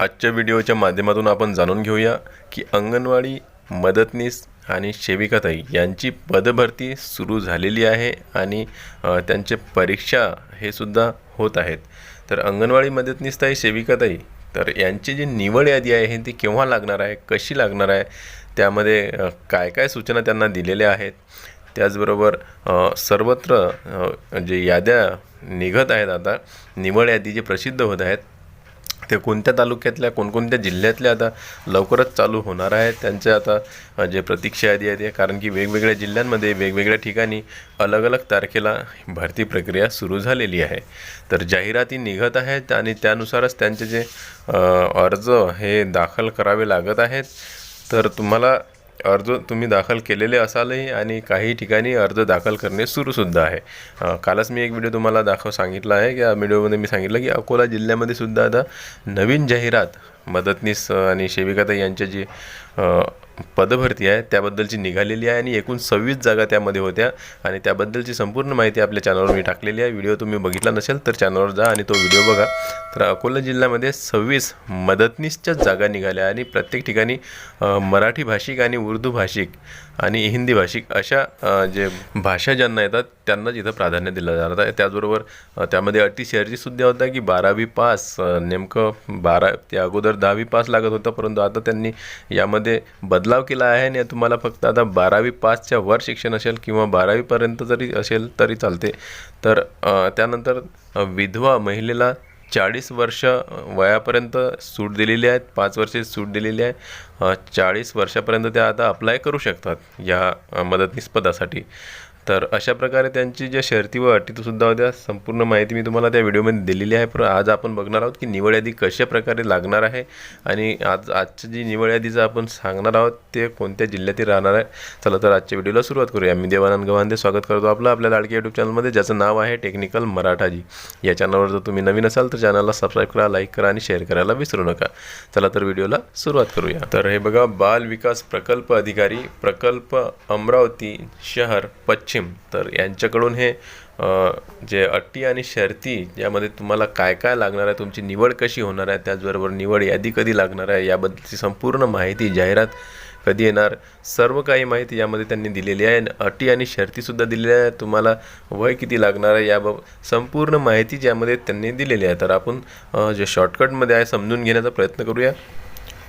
आजच्या व्हिडिओच्या माध्यमातून आपण जाणून घेऊया की अंगणवाडी मदतनीस आणि सेविकाताई यांची पदभरती सुरू झालेली आहे आणि त्यांचे परीक्षा हे सुद्धा होत आहेत. तर अंगणवाडी मदतनीसताई सेविकाताई तर यांची जी निवड यादी आहे ती केव्हा लागणार आहे कशी लागणार आहे त्यामध्ये काय काय सूचना त्यांना दिलेल्या आहेत त्याचबरोबर सर्वत्र जे याद्या निघत आहेत आता निवड यादी जे प्रसिद्ध होत आहेत ते कोणत्या तालुक्यातल्या कोणकोणत्या जिल्ह्यातल्या आता लवकरच चालू होणार आहे त्यांचे आता जे प्रतीक्षा यादी आहे कारण की वेगवेगळ्या जिल्ह्यांमध्ये वेगवेगळ्या ठिकाणी अलग अलग तारखेला भरती प्रक्रिया सुरू झालेली आहे. तर जाहिराती निघत आहेत आणि त्यानुसारच त्यांचे जे अर्ज हे दाखल करावे लागत आहेत. तर तुम्हाला अर्ज तुम्ही दाखल केलेले असालही आणि काही ठिकाणी अर्ज दाखल करणे सुरूसुद्धा आहे. कालच मी एक व्हिडिओ तुम्हाला दाखव सांगितला आहे. की या व्हिडिओमध्ये मी सांगितलं की अकोला जिल्ह्यामध्ये सुद्धा आता नवीन जाहिरात मदतनीस आणि सेविकाताई यांच्या जी पदभरती आहे त्याबद्दलची निघालेली आहे आणि एकूण सव्वीस जागा त्यामध्ये होत्या आणि त्याबद्दलची संपूर्ण माहिती आपल्या चॅनलवर मी टाकलेली आहे. व्हिडिओ तुम्ही बघितला नसेल तर चॅनलवर जा आणि तो व्हिडिओ बघा. तर अकोला जिल्ह्यामध्ये सव्वीस मदतनीसच्या जागा निघाल्या आणि प्रत्येक ठिकाणी मराठी भाषिक आणि उर्दू भाषिक आणि हिंदी भाषिक अशा जे भाषा ज्यांना येतात त्यांनाच इथं प्राधान्य दिलं जाणार आहे. त्याचबरोबर त्यामध्ये अटी शहरची सुद्धा होता की बारावी पास नेमकं बारा त्या अगोदर दहावी पास लागत होतं परंतु आता त्यांनी यामध्ये बदलाव केला आहे आणि तुम्हाला फक्त आता बारावी पासच्या वर शिक्षण असेल किंवा बारावीपर्यंत जरी असेल तरी चालते. तर त्यानंतर विधवा महिलेला चाळीस वर्ष वयापर्यंत सूट दिलेली आहे पाच वर्षे सूट दिलेली आहे चाळीस वर्षापर्यंत त्या आता अप्लाय करू शकतात या मदतनीस पदासाठी. तर अशा प्रकारे त्यांची ज्या शर्ती व अटीतसुद्धा होत्या. संपूर्ण माहिती मी तुम्हाला त्या व्हिडिओमध्ये दिलेली आहे. पण आज आपण बघणार आहोत की निवड यादी कशा प्रकारे लागणार आहे आणि आज आजची जी निवड यादीचं आपण सांगणार आहोत ते कोणत्या जिल्ह्यातील राहणार आहे? चला तर आजच्या व्हिडिओला सुरुवात करूया. मी देवानंद गव्हांदे स्वागत करतो आपलं आपल्या लाडकी यूट्यूब चॅनलमध्ये ज्याचं नाव आहे टेक्निकल मराठाजी. या चॅनलवर जर तुम्ही नवीन असाल तर चॅनलला सबस्क्राईब करा लाईक करा आणि शेअर करायला विसरू नका. चला तर व्हिडिओला सुरुवात करूया. तर हे बघा बाल विकास प्रकल्प अधिकारी प्रकल्प अमरावती शहर पश्चिम तर यांच्याकडून हे जे अटी आणि शर्ती यामध्ये तुम्हाला काय काय लागणार आहे तुमची निवड कशी होणार आहे त्याचबरोबर निवड यादी कधी लागणार आहे याबद्दलची संपूर्ण माहिती जाहिरात कधी येणार सर्व काही माहिती यामध्ये त्यांनी दिलेली आहे. अटी आणि शर्तीसुद्धा दिलेल्या आहे तुम्हाला वय किती लागणार आहे याबाबत संपूर्ण माहिती ज्यामध्ये त्यांनी दिलेली आहे. तर आपण जे शॉर्टकटमध्ये आहे समजून घेण्याचा प्रयत्न करूया.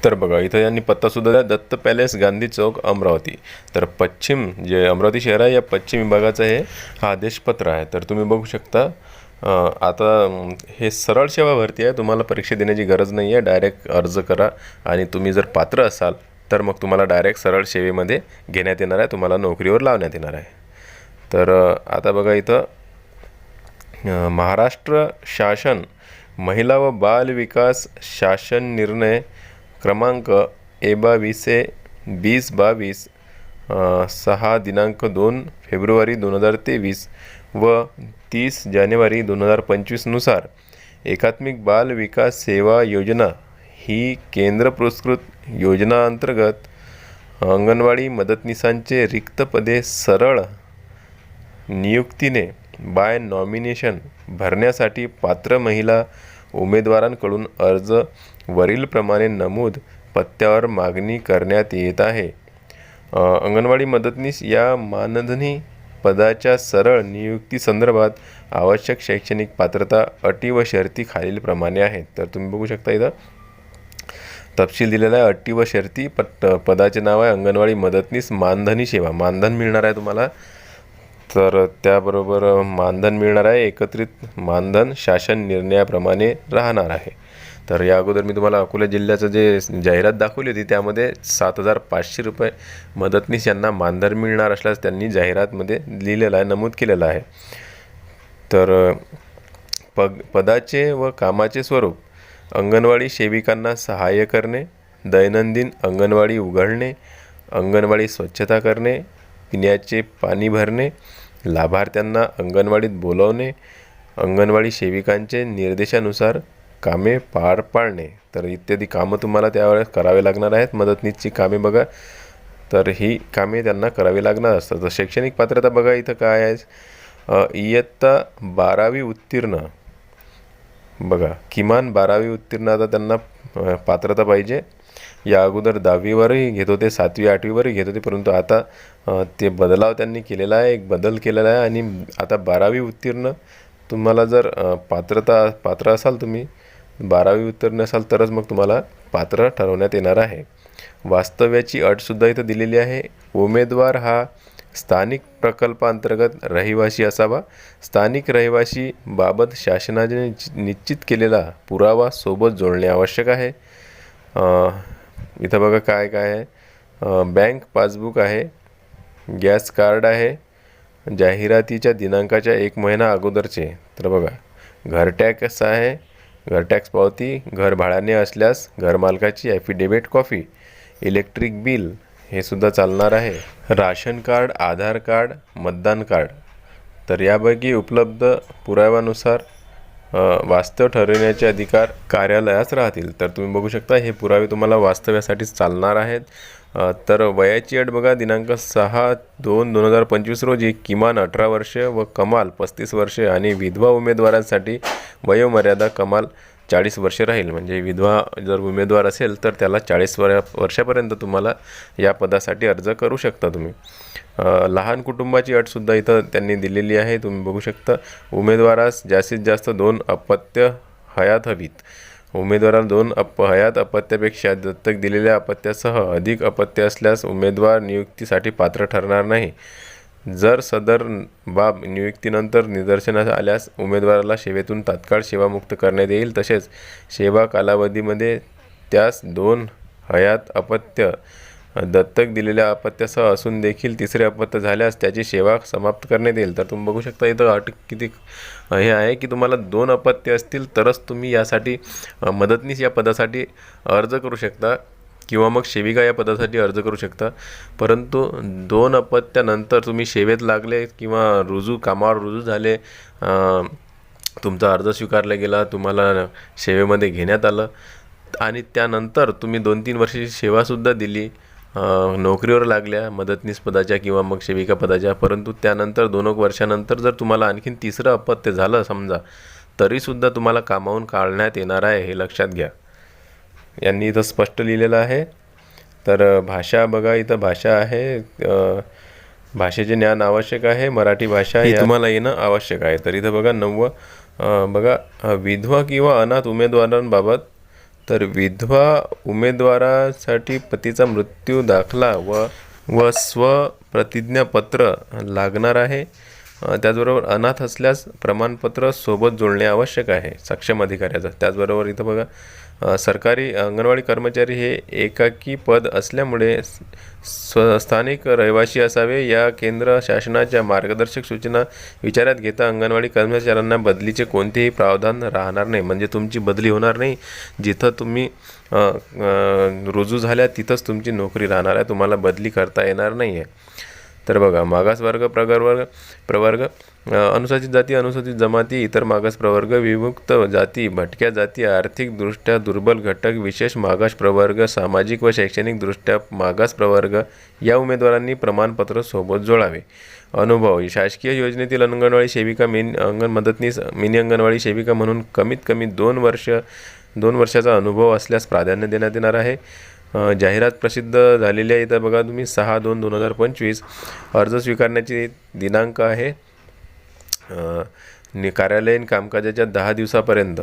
तर बघा इथं यांनी पत्तासुद्धा द्या दत्त पॅलेस गांधी चौक अमरावती. तर पश्चिम जे अमरावती शहर आहे या पश्चिम विभागाचं हे हा आदेशपत्र आहे. तर तुम्ही बघू शकता आता हे सरळ सेवा भरती आहे तुम्हाला परीक्षा देण्याची गरज नाही आहे डायरेक्ट अर्ज करा आणि तुम्ही जर पात्र असाल तर मग तुम्हाला डायरेक्ट सरळ सेवेमध्ये घेण्यात येणार आहे तुम्हाला नोकरीवर लावण्यात येणार आहे. तर आता बघा इथं महाराष्ट्र शासन महिला व बाल विकास शासन निर्णय क्रमांक ए बावीसे वीस बावीस सहा दिनांक दोन फेब्रुवारी दोन हजार तेवीस व तीस जानेवारी दोन हजार पंचवीसनुसार एकात्मिक बाल विकास सेवा योजना ही केंद्र पुरस्कृत योजनाअंतर्गत अंगणवाडी मदतनीसांचे रिक्त पदे सरळ नियुक्तीने बाय नॉमिनेशन भरण्यासाठी पात्र महिला उमेदवारांकडून अर्ज वरीलप्रमाणे नमूद पत्त्यावर मागणी करण्यात येत आहे. अंगणवाडी मदतनीस या मानधनी पदाच्या सरळ नियुक्ती संदर्भात आवश्यक शैक्षणिक पात्रता अटी व शर्ती खालीलप्रमाणे आहेत. तर तुम्ही बघू शकता इथं. तपशील दिलेला आहे अटी व शर्ती पट पदाचे नाव आहे अंगणवाडी मदतनीस मानधनी सेवा. मानधन मिळणार आहे तुम्हाला. तर त्याबरोबर मानधन मिळणार आहे. एकत्रित मानधन शासन निर्णयाप्रमाणे राहणार आहे. तर या अगोदर मी तुम्हाला अकोला जिल्ह्याचं जे जाहिरात दाखवली होती त्यामध्ये सात हजार पाचशे रुपये मदतनीस यांना मानधन मिळणार असल्यास त्यांनी जाहिरातमध्ये लिहिलेलं आहे नमूद केलेलं आहे. तर पग पदाचे व कामाचे स्वरूप अंगणवाडी सेविकांना सहाय्य करणे दैनंदिन अंगणवाडी उघडणे अंगणवाडी स्वच्छता करणे पिण्याचे पाणी भरणे लाभार्थ्यांना अंगणवाडीत बोलवणे अंगणवाडी सेविकांचे निर्देशानुसार कामे पार पाडणे. तर इत्यादी कामं तुम्हाला त्यावेळेस करावे लागणार आहेत. मदतनीसची कामे बघा. तर ही कामे त्यांना करावी लागणार असतात. तर शैक्षणिक पात्रता बघा इथं काय आहे. इयत्ता बारावी उत्तीर्ण. बघा किमान बारावी उत्तीर्ण आता त्यांना पात्रता पाहिजे. या अगोदर दहावीवरही घेत होते सातवी आठवीवरही घेत होते. परंतु आता ते बदलाव त्यांनी केलेला आहे. एक बदल केलेला आहे. आणि आता बारावी उत्तीर्ण. तुम्हाला जर पात्रता पात्र असाल तुम्ही बारावी उत्तीर्ण असाल तरच मग तुम्हाला पात्र ठरवण्यात येणार आहे. वास्तव्याची अटसुद्धा इथं दिलेली आहे. उमेदवार हा स्थानिक प्रकल्पांतर्गत रहिवासी असावा. स्थानिक रहिवासी बाबत शासनाने निश्चित केलेला पुरावा सोबत जोडणे आवश्यक आहे. इथं बघा काय काय आहे? बँक पासबुक आहे. गॅस कार्ड आहे. जाहिरातीच्या दिनांकाच्या एक महिना अगोदरचे. तर बघा घर असा आहे. घर टॅक्स पावती घर भाड्याने असल्यास घरमालकाची ॲफिडेविट कॉफी इलेक्ट्रिक बिल हे सुद्धा चालणार आहे. राशन कार्ड आधार कार्ड मतदान कार्ड तर यापैकी उपलब्ध पुराव्यानुसार वास्तव ठरविण्याचे अधिकार कार्यालयास राहतील. तर तुम्ही बघू शकता हे पुरावे तुम्हाला वास्तव्यासाठीच चालणार आहेत. तर वयाची अट बघा दिनांक सहा दोन दोन हजार पंचवीस रोजी किमान अठरा वर्ष व कमाल पस्तीस वर्षे आणि विधवा उमेदवारांसाठी वयोमर्यादा कमाल चाळीस वर्षे राहील. म्हणजे विधवा जर उमेदवार असेल तर त्याला चाळीस वर्षापर्यंत तुम्हाला या पदासाठी अर्ज करू शकता तुम्ही. लहान कुटुंबाची अटसुद्धा इथं त्यांनी दिलेली आहे. तुम्ही बघू शकता. उमेदवारास जास्तीत जास्त दोन अपत्य हयात हवीत. उमेदवाराला दोन अप हयात अपत्यापेक्षा दत्तक दिलेल्या अपत्यासह अधिक अपत्य असल्यास उमेदवार नियुक्तीसाठी पात्र ठरणार नाही. जर सदर बाब नियुक्तीनंतर निदर्शनास आल्यास उमेदवाराला सेवेतून तात्काळ सेवामुक्त करण्यात येईल. तसेच सेवा कालावधीमध्ये त्यास दोन हयात अपत्य दत्तक दिलेल्या अपत्यासह असून देखील तिसरे अपत्य झाल्यास त्याची सेवा समाप्त करण्यात येईल. तर तुम्ही बघू शकता इथं अट किती हे आहे की तुम्हाला दोन अपत्य असतील तरच तुम्ही यासाठी मदतनीस या पदासाठी अर्ज करू शकता किंवा मग सेविका या पदासाठी अर्ज करू शकता. परंतु दोन अपत्यानंतर तुम्ही सेवेत लागले किंवा रुजू कामावर रुजू झाले तुमचा अर्ज स्वीकारला गेला तुम्हाला सेवेमध्ये घेण्यात आलं आणि त्यानंतर तुम्ही दोन तीन वर्षाची सेवासुद्धा दिली नोकरीवर लागल्या मदतनीस पदाच्या किंवा मग सेविका पदाच्या परंतु त्यानंतर दोन एक वर्षानंतर जर तुम्हाला आणखीन तिसरं अपत्य झालं समजा तरीसुद्धा तुम्हाला कामावून काढण्यात येणार आहे हे लक्षात घ्या. यांनी इथं स्पष्ट लिहिलेलं आहे. तर भाषा बघा इथं भाषा आहे. भाषेचे ज्ञान आवश्यक आहे. मराठी भाषा ही तुम्हाला येणं आवश्यक आहे. तर इथं बघा नववं बघा विधवा किंवा अनाथ उमेदवारांबाबत तर विधवा उमेदवारासाठी पतीचा मृत्यू दाखला व व स्वप्रतिज्ञापत्र लागणार आहे. त्याचबरोबर अनाथ असल्यास प्रमाणपत्र सोबत जोडणे आवश्यक आहे. सक्षम अधिकाऱ्याचं. त्याचबरोबर इथं बघा सरकारी अंगणवाडी कर्मचारी हे एकाकी पद असल्यामुळे स- स्व स्थानिक रहिवासी असावे. या केंद्र शासनाच्या मार्गदर्शक सूचना विचारात घेता अंगणवाडी कर्मचाऱ्यांना बदलीचे कोणतेही प्रावधान राहणार नाही. म्हणजे तुमची बदली होणार नाही. जिथं तुम्ही रुजू झाल्या तिथंच तुमची नोकरी राहणार आहे. तुम्हाला बदली करता येणार नाही आहे तर बघा मागासवर्ग प्रवर्ग प्रवर्ग अनुसूचित जाती अनुसूचित जमाती इतर मागास प्रवर्ग विमुक्त जाती भटक्या जाती आर्थिकदृष्ट्या दुर्बल घटक विशेष मागास प्रवर्ग सामाजिक व शैक्षणिकदृष्ट्या मागास प्रवर्ग या उमेदवारांनी प्रमाणपत्र सोबत जोडावे. अनुभव शासकीय योजनेतील अंगणवाडी सेविका मिन अंगण मदतनीस मिनी अंगणवाडी सेविका म्हणून कमीत कमी दोन वर्ष दोन वर्षाचा अनुभव असल्यास प्राधान्य देण्यात येणार आहे. जाहिरात प्रसिद्ध झालेली आहे. इथं बघा तुम्ही सहा दोन दोन हजार पंचवीस. अर्ज स्वीकारण्याची दिनांक आहे. नि कार्यालयीन कामकाजाच्या दहा दिवसापर्यंत.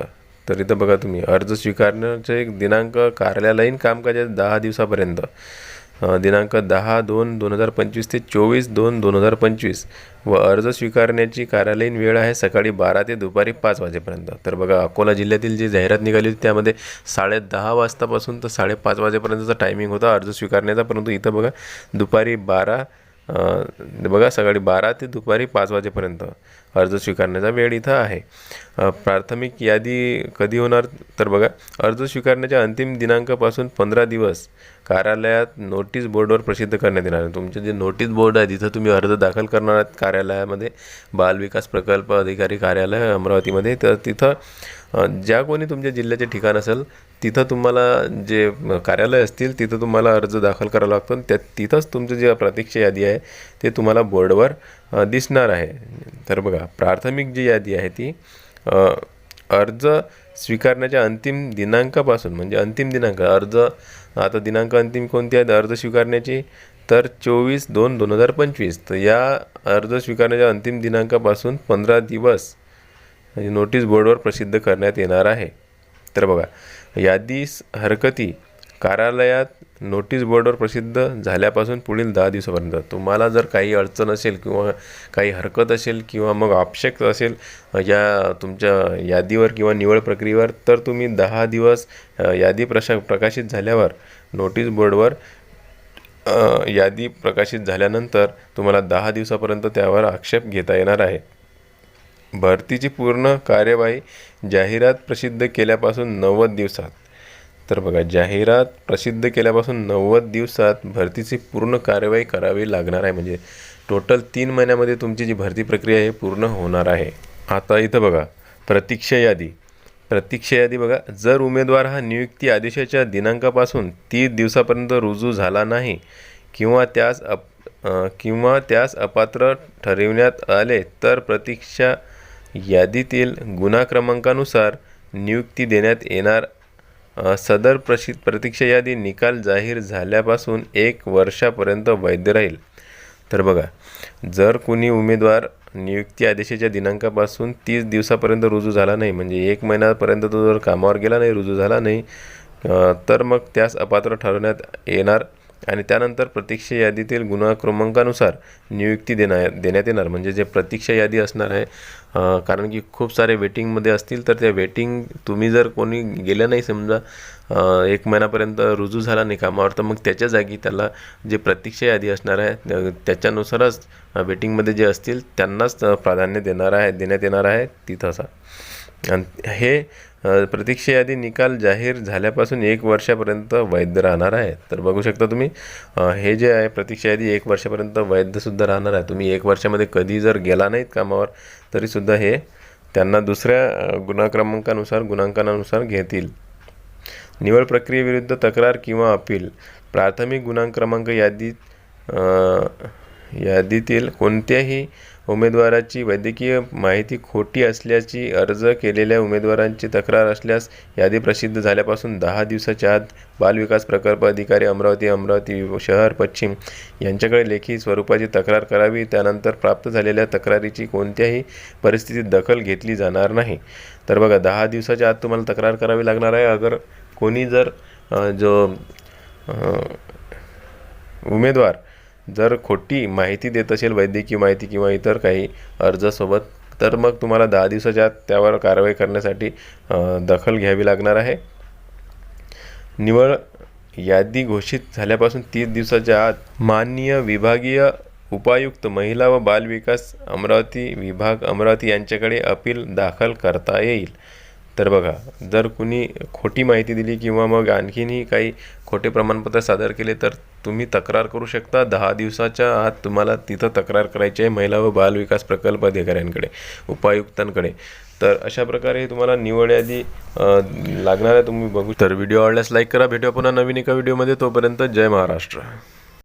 तर इथं बघा तुम्ही अर्ज स्वीकारण्याचे दिनांक कार्यालयीन कामकाजाच्या दहा दिवसापर्यंत. दिनांक दहा दोन दोन हजार पंचवीस ते चोवीस दोन दोन हजार पंचवीस व अर्ज स्वीकारण्याची कार्यालयीन वेळ आहे सकाळी बारा ते दुपारी पाच वाजेपर्यंत. तर बघा अकोला जिल्ह्यातील जी जाहिरात निघाली होती त्यामध्ये साडे दहा वाजतापासून तर साडेपाच वाजेपर्यंतचा टायमिंग होता अर्ज स्वीकारण्याचा. परंतु इथं बघा दुपारी बारा बघा सकाळी बारा ते दुपारी पाच वाजेपर्यंत अर्ज स्वीकारण्याचा वेळ इथं आहे. प्राथमिक यादी कधी होणार तर बघा अर्ज स्वीकारण्याच्या अंतिम दिनांकापासून पंधरा दिवस कार्यालयात नोटीस बोर्डवर प्रसिद्ध करण्यात येणार आहे. तुमचे जे नोटीस बोर्ड आहे तिथं तुम्ही अर्ज दाखल करणार आहात कार्यालयामध्ये बाल विकास प्रकल्प अधिकारी कार्यालय अमरावतीमध्ये तर तिथं ज्या कोणी तुमच्या जिल्ह्याचे ठिकाण असेल तिथं तुम्हाला जे कार्यालय असतील तिथं तुम्हाला अर्ज दाखल करावा लागतो आणि त्या तिथंच तुमचं जे प्रतीक्षा यादी आहे ते तुम्हाला बोर्डवर दिसणार आहे. तर बघा प्राथमिक जी यादी आहे ती अर्ज स्वीकारण्याच्या अंतिम दिनांकापासून म्हणजे अंतिम दिनांक अर्ज आता दिनांक अंतिम कोणती आहेत अर्ज स्वीकारण्याची तर चोवीस दोन दोन हजार पंचवीस तर या अर्ज स्वीकारण्याच्या अंतिम दिनांकापासून पंधरा दिवस म्हणजे नोटीस बोर्डवर प्रसिद्ध करण्यात येणार आहे. तर बघा यादीस हरकती कार्यालयात नोटीस बोर्डवर प्रसिद्ध झाल्यापासून पुढील दहा दिवसापर्यंत. तुम्हाला जर काही अडचण असेल किंवा काही हरकत असेल किंवा मग आवश्यक असेल या तुमच्या यादीवर किंवा निवड प्रक्रियेवर तर तुम्ही दहा दिवस यादी प्रशा प्रकाशित झाल्यावर नोटीस बोर्डवर यादी प्रकाशित झाल्यानंतर तुम्हाला दहा दिवसापर्यंत त्यावर आक्षेप घेता येणार आहे. भरतीची पूर्ण कार्यवाही जाहिरात प्रसिद्ध केल्यापासून नव्वद दिवसात. तर बघा जाहिरात प्रसिद्ध केल्यापासून नव्वद दिवसात भरतीची पूर्ण कार्यवाही करावी लागणार आहे. म्हणजे टोटल तीन महिन्यामध्ये तुमची जी भरती प्रक्रिया आहे पूर्ण होणार आहे. आता इथं बघा प्रतीक्षा यादी. प्रतीक्षा यादी बघा जर उमेदवार हा नियुक्ती आदेशाच्या दिनांकापासून तीस दिवसापर्यंत रुजू झाला नाही किंवा त्यास अप किंवा त्यास अपात्र ठरविण्यात आले तर प्रतीक्षा यादीतील गुन्हा क्रमांकानुसार नियुक्ती देण्यात येणार सदर प्रशि प्रतीक्षा यादी निकाल जाहीर झाल्यापासून एक वर्षापर्यंत वैध राहील. तर बघा जर कुणी उमेदवार नियुक्ती आदेशाच्या दिनांकापासून तीस दिवसापर्यंत रुजू झाला नाही म्हणजे एक महिन्यापर्यंत तो जर कामावर गेला नाही रुजू झाला नाही तर मग त्यास अपात्र ठरवण्यात येणार आणि त्यानंतर प्रतीक्षा यादीतील गुन्हा क्रमांकानुसार नियुक्ती देण्या देण्यात येणार. म्हणजे जे प्रतीक्षा यादी असणार आहे कारण की खूप सारे वेटिंगमध्ये असतील तर त्या वेटिंग तुम्ही जर कोणी गेलं नाही समजा एक महिन्यापर्यंत रुजू झाला नाही कामावर तर मग त्याच्या जागी त्याला जे प्रतीक्षा यादी असणार आहे त्याच्यानुसारच वेटिंगमध्ये जे असतील त्यांनाच प्राधान्य देणार आहे देण्यात येणार आहे तिथं असा हे प्रतीक्षा यादी निकाल जाहीर झाल्यापासून एक वर्षापर्यंत वैध राहणार आहे तर बघू शकता तुम्ही हे जे आहे प्रतीक्षा यादी एक वर्षापर्यंत वैधसुद्धा राहणार आहे. तुम्ही एक वर्षामध्ये कधी जर गेला नाहीत कामावर तरीसुद्धा हे त्यांना दुसऱ्या अ, गुणांकनानुसार घेतील. निवड प्रक्रियेविरुद्ध तक्रार किंवा अपील. प्राथमिक गुणांक्रमांक यादीत यादीतील कोणत्याही उमेदवाराची वैद्यकीय माहिती खोटी असल्याची अर्ज केलेल्या उमेदवारांची तक्रार असल्यास यादी प्रसिद्ध झाल्यापासून दहा दिवसाच्या आत बालविकास प्रकल्प अधिकारी अमरावती अमरावती शहर पश्चिम यांच्याकडे लेखी स्वरूपाची तक्रार करावी. त्यानंतर प्राप्त झालेल्या तक्रारीची कोणत्याही परिस्थितीत दखल घेतली जाणार नाही. तर बघा दहा दिवसाच्या आत तुम्हाला तक्रार करावी लागणार आहे. अगर कोणी जर जो उमेदवार जर खोटी माहिती देत असेल वैद्यकीय माहिती किंवा इतर काही अर्जासोबत तर मग तुम्हाला दहा दिवसाच्या आत त्यावर कारवाई करण्यासाठी दखल घ्यावी लागणार आहे. निवड यादी घोषित झाल्यापासून तीस दिवसाच्या आत माननीय विभागीय उपायुक्त महिला व बालविकास अमरावती विभाग अमरावती यांच्याकडे अपील दाखल करता येईल. तर बघा जर कुणी खोटी माहिती दिली किंवा मग आणखीनही काही खोटे प्रमाणपत्र सादर केले तर तुम्ही तक्रार करू शकता. दहा दिवसाच्या आत तुम्हाला तिथं तक्रार करायची आहे महिला व बालविकास प्रकल्प अधिकाऱ्यांकडे उपायुक्तांकडे. तर अशा प्रकारे तुम्हाला निवड यादी लागणार आहे तुम्ही बघू तर व्हिडिओ आवडल्यास लाईक करा. भेटूया पुन्हा नवीन एका व्हिडिओमध्ये. तोपर्यंत जय महाराष्ट्र.